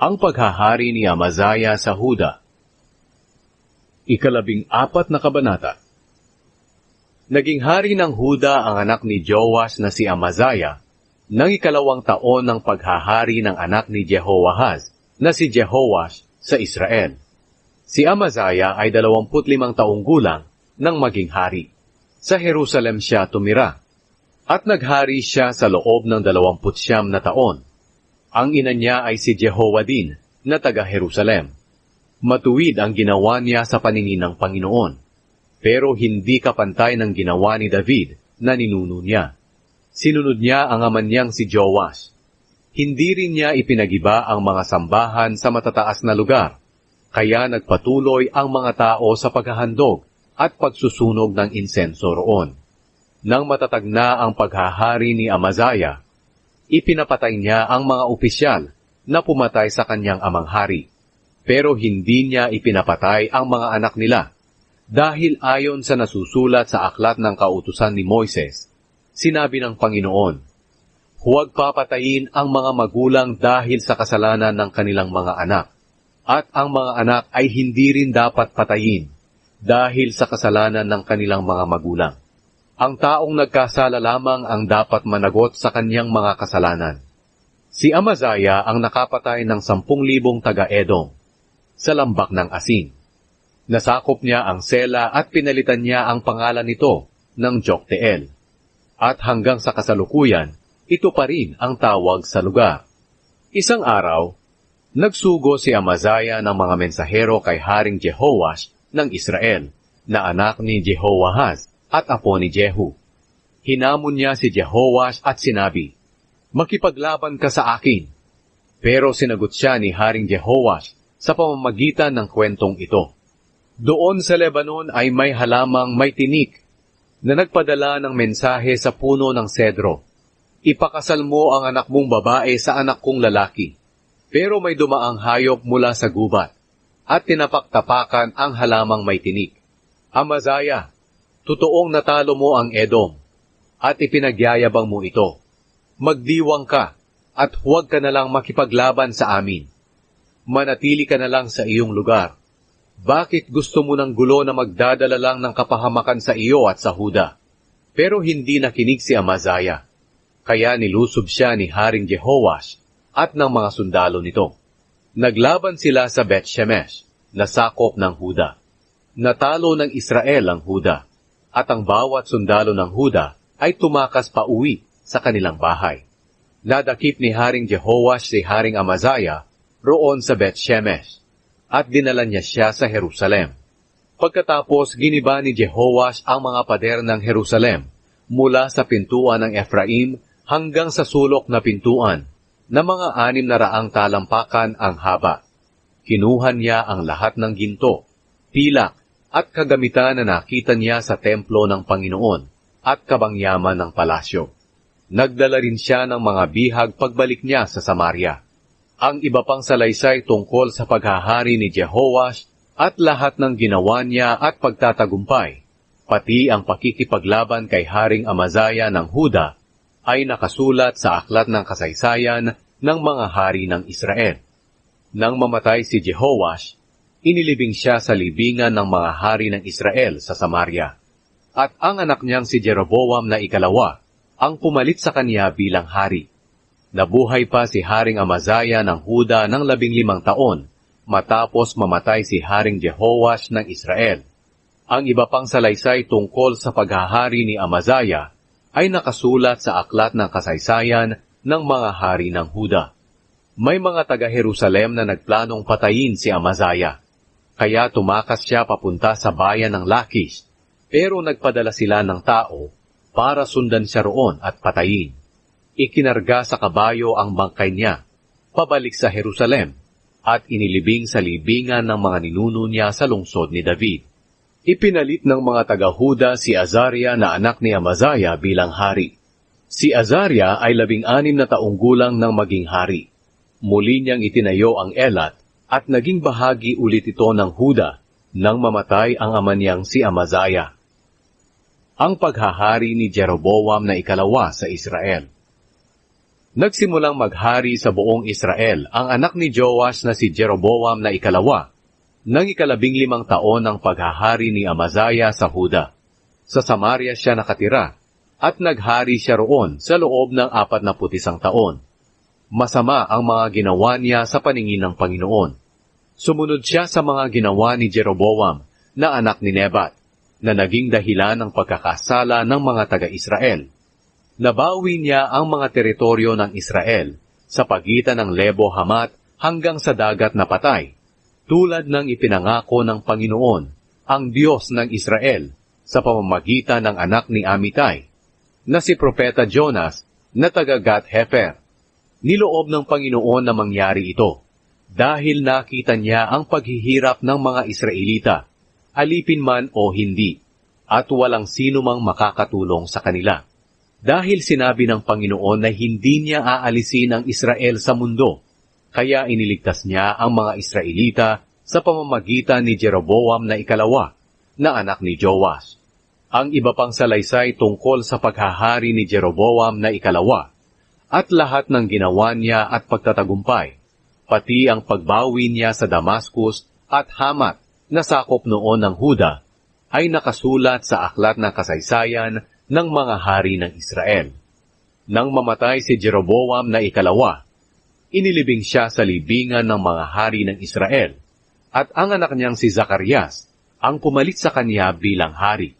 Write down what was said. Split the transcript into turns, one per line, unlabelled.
Ang paghahari ni Amazaya sa Huda. Ikalabing apat na kabanata. Naging hari ng Huda ang anak ni Joash na si Amazaya, nang ikalawang taon ng paghahari ng anak ni Jehoahaz na si Jehoash sa Israel. Si Amazaya ay 25 taong gulang nang maging hari. Sa Jerusalem siya tumira, at naghari siya sa loob ng 29 na taon. Ang ina niya ay si Jehoadin na taga Jerusalem. Matuwid ang ginawa niya sa paningin ng Panginoon, pero hindi kapantay ng ginawa ni David na ninuno niya. Sinunod niya ang ama niyang si Joash. Hindi rin niya ipinagiba ang mga sambahan sa matataas na lugar, kaya nagpatuloy ang mga tao sa paghahandog at pagsusunog ng insenso roon. Nang matatag na ang paghahari ni Amazaya, ipinapatay niya ang mga opisyal na pumatay sa kanyang amang hari. Pero hindi niya ipinapatay ang mga anak nila dahil ayon sa nasusulat sa aklat ng kautusan ni Moises, sinabi ng Panginoon, Huwag papatayin ang mga magulang dahil sa kasalanan ng kanilang mga anak, at ang mga anak ay hindi rin dapat patayin dahil sa kasalanan ng kanilang mga magulang. Ang taong nagkasala lamang ang dapat managot sa kanyang mga kasalanan. Si Amazaya ang nakapatay ng sampung libong taga-Edom sa lambak ng asin. Nasakop niya ang Sela at pinalitan niya ang pangalan nito ng Jokteel. At hanggang sa kasalukuyan, ito pa rin ang tawag sa lugar. Isang araw, nagsugo si Amazaya ng mga mensahero kay Haring Jehoash ng Israel, na anak ni Jehoahaz at apo ni Jehu. Hinamon niya si Jehoash at sinabi, Makipaglaban ka sa akin. Pero sinagot siya ni Haring Jehoash sa pamamagitan ng kwentong ito. Doon sa Lebanon ay may halamang may tinik na nagpadala ng mensahe sa puno ng sedro. Ipakasal mo ang anak mong babae sa anak kong lalaki. Pero may dumaang hayop mula sa gubat at tinapaktapakan ang halamang may tinik. Amazaya, totoong natalo mo ang Edom at ipinagyayabang mo ito. Magdiwang ka at huwag ka na lang makipaglaban sa amin. Manatili ka na lang sa iyong lugar. Bakit gusto mo ng gulo na magdadala lang ng kapahamakan sa iyo at sa Huda? Pero hindi nakinig si Amazaya. Kaya nilusob siya ni Haring Jehoash at ng mga sundalo nito. Naglaban sila sa Bet Shemesh, na sakop ng Huda. Natalo ng Israel ang Huda, at ang bawat sundalo ng Huda ay tumakas pa uwi sa kanilang bahay. Nadakip ni Haring Jehoash si Haring Amazaya roon sa Bet Shemesh, at dinala niya siya sa Jerusalem. Pagkatapos giniba ni Jehoash ang mga pader ng Jerusalem mula sa pintuan ng Ephraim hanggang sa sulok na pintuan na mga anim na raang talampakan ang haba. Kinuha niya ang lahat ng ginto, pilak, at kagamitan na nakita niya sa templo ng Panginoon at kabangyaman ng palasyo. Nagdala rin siya ng mga bihag pagbalik niya sa Samaria. Ang iba pang salaysay tungkol sa paghahari ni Jehoash at lahat ng ginawa niya at pagtatagumpay, pati ang pakikipaglaban kay Haring Amazaya ng Huda, ay nakasulat sa aklat ng kasaysayan ng mga hari ng Israel. Nang mamatay si Jehoash, inilibing siya sa libingan ng mga hari ng Israel sa Samaria. At ang anak niyang si Jeroboam na ikalawa, ang pumalit sa kanya bilang hari. Nabuhay pa si Haring Amazaya ng Huda ng labing limang taon, matapos mamatay si Haring Jehoash ng Israel. Ang iba pang salaysay tungkol sa paghahari ni Amazaya ay nakasulat sa aklat ng kasaysayan ng mga hari ng Huda. May mga taga-Jerusalem na nagplanong patayin si Amazaya, kaya tumakas siya papunta sa bayan ng Lakish, pero nagpadala sila ng tao para sundan siya roon at patayin. Ikinarga sa kabayo ang bangkay niya, pabalik sa Jerusalem, at inilibing sa libingan ng mga ninuno niya sa lungsod ni David. Ipinalit ng mga taga-Huda si Azaria na anak ni Amazaya bilang hari. Si Azaria ay labing-anim na taong gulang nang maging hari. Muli niyang itinayo ang Elat at naging bahagi ulit ito ng Huda nang mamatay ang ama niyang si Amazaya. Ang paghahari ni Jeroboam na ikalawa sa Israel. Nagsimulang maghari sa buong Israel ang anak ni Joash na si Jeroboam na ikalawa, nang ikalabing limang taon ng paghahari ni Amazaya sa Huda. Sa Samaria siya nakatira, at naghari siya roon sa loob ng apat na putisang taon. Masama ang mga ginawa niya sa paningin ng Panginoon. Sumunod siya sa mga ginawa ni Jeroboam na anak ni Nebat, na naging dahilan ng pagkakasala ng mga taga-Israel. Nabawi niya ang mga teritoryo ng Israel sa pagitan ng Lebo Hamat hanggang sa dagat na patay, tulad ng ipinangako ng Panginoon, ang Diyos ng Israel, sa pamamagitan ng anak ni Amitai, na si Propeta Jonas na taga Gat-Hefer. Niloob ng Panginoon na mangyari ito, dahil nakita niya ang paghihirap ng mga Israelita, alipin man o hindi, at walang sino mang makakatulong sa kanila. Dahil sinabi ng Panginoon na hindi niya aalisin ang Israel sa mundo, kaya iniligtas niya ang mga Israelita sa pamamagitan ni Jeroboam na ikalawa, na anak ni Joas. Ang iba pang salaysay tungkol sa paghahari ni Jeroboam na ikalawa, at lahat ng ginawa niya at pagtatagumpay, pati ang pagbawi niya sa Damascus at Hamat na sakop noon ng Huda, ay nakasulat sa aklat ng kasaysayan ng mga hari ng Israel. Nang mamatay si Jeroboam na ikalawa, inilibing siya sa libingan ng mga hari ng Israel, at ang anak niyang si Zacarias ang pumalit sa kanya bilang hari.